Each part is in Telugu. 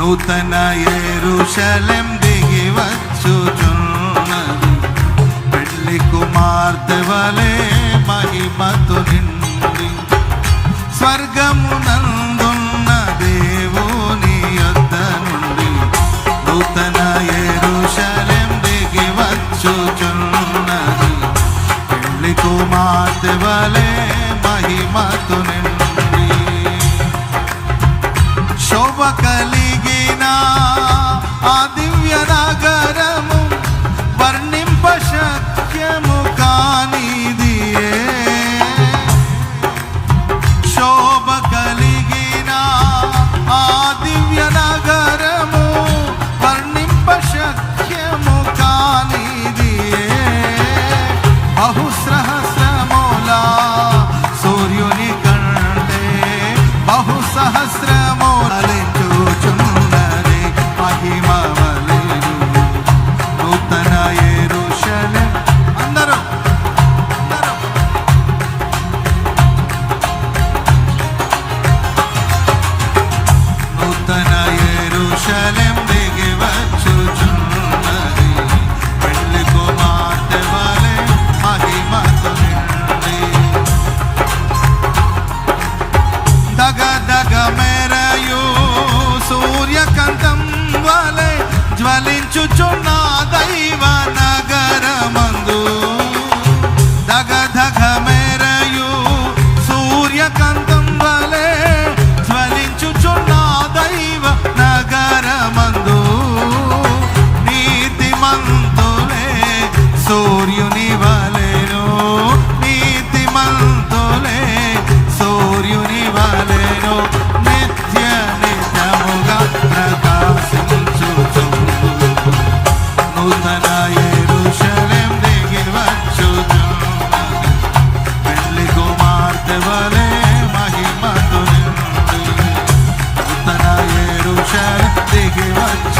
నూతన ఎరుషలెం దిగి వచ్చుచున్నది. పెళ్ళి కుమార్తె వలె మహిమతు నిండి. స్వర్గమునందున్న దేవుని యొద్ద నుండి నూతన ఎరుషలెం దిగి వచ్చుచున్నది. పెళ్ళి కుమార్తె వలె మహిమతు నిండి. కలిగిన అది దగ దగ వలె జ్వలించుచున్న దైవ నగరమందు. నీతిమంతులే సూర్యుని ఎరుషలేం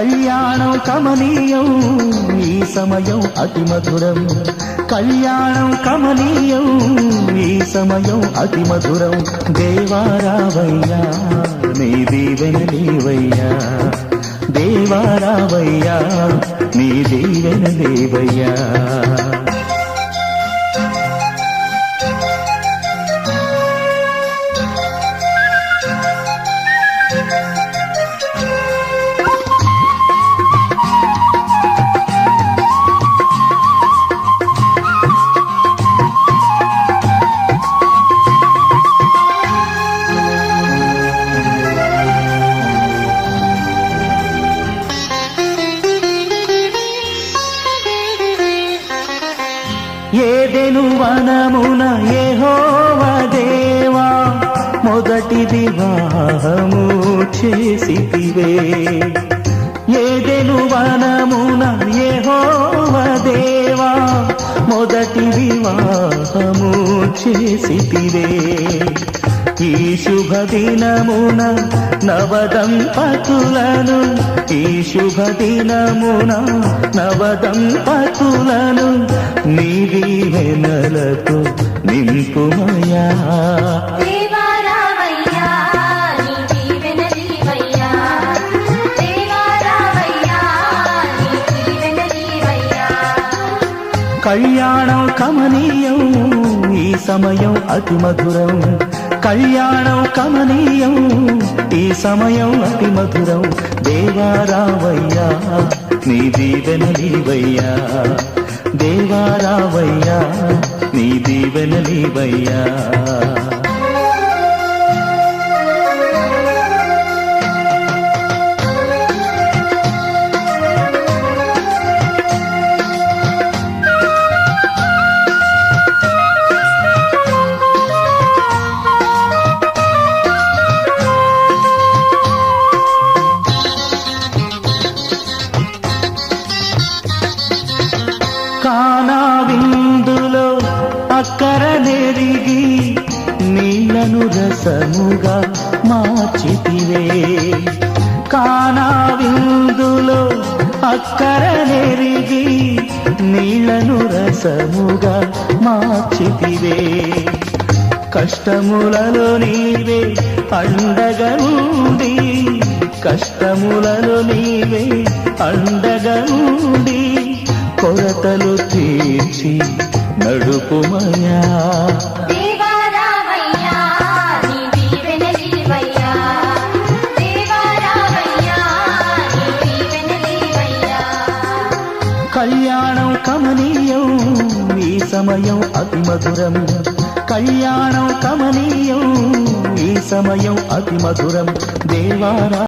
కళ్యాణం కమనీయం ఈ సమయం అతి మధురం. కళ్యాణం కమనీయం ఈ సమయం అతి మధురం. దేవారావయ్యా నీ దీవెన దేవయ్యా దేవారావయ్యా నీ దీవెన దేవయ్యా వనమున యెహోవ దేవా మొదటి వివాహము చేసితివే. ఏదెను వనమున యెహోవ దేవా మొదటి వివాహము చేసితివే. ఈ శుభ దినమున నవదంపతులను ఈ శుభ దినమున నవదంపతులను నీ దీవెనలతో నింపుమయా కళ్యాణం కమనీయం ఈ సమయం అతి మధురం. కళ్యాణం కమనీయం ఈ సమయం అతి మధురం. దేవారావయ్యా నీ దీవెన దీవెనలీవయ్యా దేవారావయ్యా నీ దీవెనలీవయ్యా కానా నీళ్ళను రసముగా మార్చితివే. కానా విందులో అక్కర నెరిగి నీళ్ళను రసముగా మార్చితివే. కష్టములలో నీవే అండగా కష్టములలో నీవే అండగా కొరతలు తీర్చి నడుపుమయా కళ్యాణం కమనీయం ఈ సమయం అతి మధురం. కళ్యాణం కమనీయం ఈ సమయం అతి మధురం. దేవారా